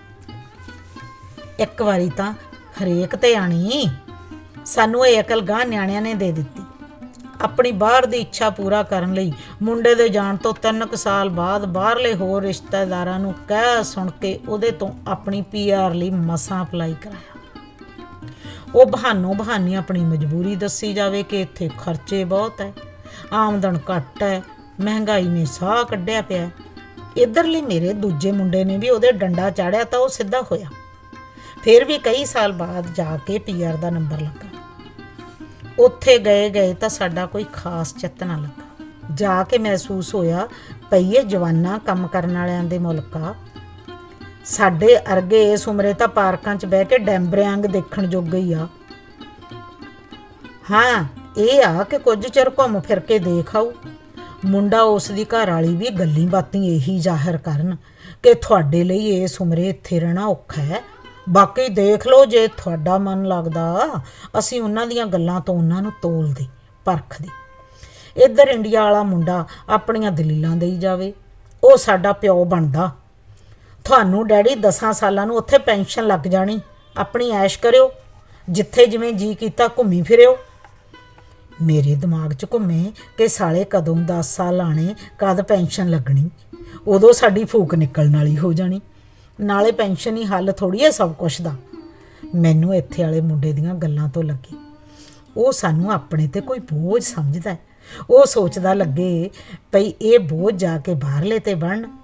ਇੱਕ ਵਾਰੀ ਤਾਂ ਹਰੇਕ ਤੇ ਆਣੀ। ਸਾਨੂੰ ਇਹ ਅਕਲ ਗਾਂ ਨਿਆਣਿਆਂ ਨੇ ਦੇ ਦਿੱਤੀ। ਆਪਣੀ ਬਾਹਰ ਦੀ ਇੱਛਾ ਪੂਰਾ ਕਰਨ ਲਈ। ਮੁੰਡੇ ਦੇ ਜਾਣ ਤੋਂ 3 ਕੁ ਸਾਲ ਬਾਅਦ ਬਾਹਰਲੇ ਹੋਰ ਰਿਸ਼ਤੇਦਾਰਾਂ ਨੂੰ ਕਹਿ ਸੁਣ ਕੇ ਉਹਦੇ ਤੋਂ ਆਪਣੀ ਪੀਆਰ ਲਈ ਮਸਾਂ ਅਪਲਾਈ ਕਰਾਇਆ। ਉਹ ਬਹਾਨੋ ਬਹਾਨੀ ਆਪਣੀ ਮਜਬੂਰੀ ਦੱਸੀ ਜਾਵੇ ਕਿ ਇੱਥੇ ਖਰਚੇ ਬਹੁਤ ਹੈ ਆਮਦਨ ਘੱਟ ਹੈ ਮਹਿੰਗਾਈ ਨੇ ਸਾਹ ਕੱਢਿਆ ਪਿਆ ਇਧਰਲੇ ਮੇਰੇ ਦੂਜੇ ਮੁੰਡੇ ਨੇ ਵੀ ਉਹਦੇ ਡੰਡਾ ਚਾੜਿਆ ਤਾਂ ਉਹ ਸਿੱਧਾ ਹੋਇਆ। ਫਿਰ ਵੀ ਕਈ ਸਾਲ ਬਾਅਦ ਜਾ ਕੇ ਪੀਆਰ ਦਾ ਨੰਬਰ ਲੱਗਾ। ਉੱਥੇ ਗਏ ਗਏ ਤਾਂ ਸਾਡਾ ਕੋਈ ਖਾਸ ਚਿੱਤ ਨਾ ਲੱਗਾ। ਜਾ ਕੇ ਮਹਿਸੂਸ ਹੋਇਆ ਪਈਏ ਜਵਾਨਾਂ ਕੰਮ ਕਰਨ ਵਾਲਿਆਂ ਦੇ ਮੁਲਕ ਆ। ਸਾਡੇ ਅਰਗੇ ਇਸ ਉਮਰੇ ਤਾਂ ਪਾਰਕਾਂ 'ਚ ਬਹਿ ਕੇ ਡੈਂਬਰਿਆਂਗ ਦੇਖਣ ਜੋਗੇ ਹੀ ਆ। ਹਾਂ, ਇਹ ਆ ਕਿ ਕੁਝ ਚਿਰ ਘੁੰਮ ਫਿਰ ਕੇ ਦੇਖ ਆਉ ਮੁੰਡਾ ਉਸ ਦੀ ਘਰ ਵਾਲੀ ਵੀ ਗੱਲੀ ਬਾਤੀ ਇਹੀ ਜ਼ਾਹਰ ਕਰਨ ਕਿ ਤੁਹਾਡੇ ਲਈ ਇਸ ਉਮਰੇ ਇੱਥੇ ਰਹਿਣਾ ਔਖਾ ਹੈ। ਬਾਕੀ ਦੇਖ ਲਓ ਜੇ ਤੁਹਾਡਾ ਮਨ ਲੱਗਦਾ, ਅਸੀਂ ਉਹਨਾਂ ਦੀਆਂ ਗੱਲਾਂ ਤੋਂ ਉਹਨਾਂ ਨੂੰ ਤੋਲਦੇ, ਪਰਖਦੇ। ਇੱਧਰ ਇੰਡੀਆ ਵਾਲਾ ਮੁੰਡਾ ਆਪਣੀਆਂ ਦਲੀਲਾਂ ਦੇਈ ਜਾਵੇ, ਉਹ ਸਾਡਾ ਪਿਓ ਬਣਦਾ। ਤੁਹਾਨੂੰ ਡੈਡੀ 10 ਸਾਲਾਂ ਨੂੰ ਉੱਥੇ ਪੈਨਸ਼ਨ ਲੱਗ ਜਾਣੀ, ਆਪਣੀ ਐਸ਼ ਕਰਿਓ, ਜਿੱਥੇ ਜਿਵੇਂ ਜੀ ਕੀਤਾ ਘੁੰਮੀ ਫਿਰਿਓ। ਮੇਰੇ ਦਿਮਾਗ 'ਚ ਘੁੰਮੇ ਕਿ ਸਾਲੇ ਕਦੋਂ 10 ਸਾਲ ਆਣੇ, ਕਦ ਪੈਨਸ਼ਨ ਲੱਗਣੀ, ਉਦੋਂ ਸਾਡੀ ਫੂਕ ਨਿਕਲਣ ਵਾਲੀ ਹੋ ਜਾਣੀ। ਨਾਲੇ ਪੈਨਸ਼ਨ ਹੀ ਹੱਲ ਥੋੜੀ ਹੈ ਸਭ ਕੁਝ ਦਾ। ਮੈਨੂੰ ਇੱਥੇ ਵਾਲੇ ਮੁੰਡੇ ਦੀਆਂ ਗੱਲਾਂ ਤੋਂ ਲੱਗੀ। ਉਹ ਸਾਨੂੰ ਆਪਣੇ ਤੇ ਕੋਈ ਬੋਝ ਸਮਝਦਾ ਹੈ। ਉਹ ਸੋਚਦਾ ਲੱਗੇ ਭਈ ਇਹ ਬੋਝ ਜਾ ਕੇ ਬਾਹਰਲੇ ਤੇ ਬਣਨ।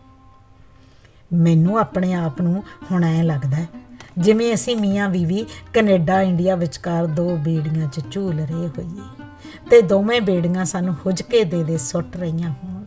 ਮੈਨੂੰ ਆਪਣੇ ਆਪ ਨੂੰ ਹੁਣ ਐ ਲੱਗਦਾ ਜਿਵੇਂ ਅਸੀਂ ਮੀਆਂ ਬੀਵੀ ਕੈਨੇਡਾ, ਇੰਡੀਆ ਵਿਚਕਾਰ ਦੋ ਬੇੜੀਆਂ 'ਚ ਝੂਲ ਰਹੇ ਹੋਈਏ ਤੇ ਦੋਵੇਂ ਬੇੜੀਆਂ ਸਾਨੂੰ ਹੁਜ ਕੇ ਦੇ ਦੇ ਸੁੱਟ ਰਹੀਆਂ ਹੋਣ।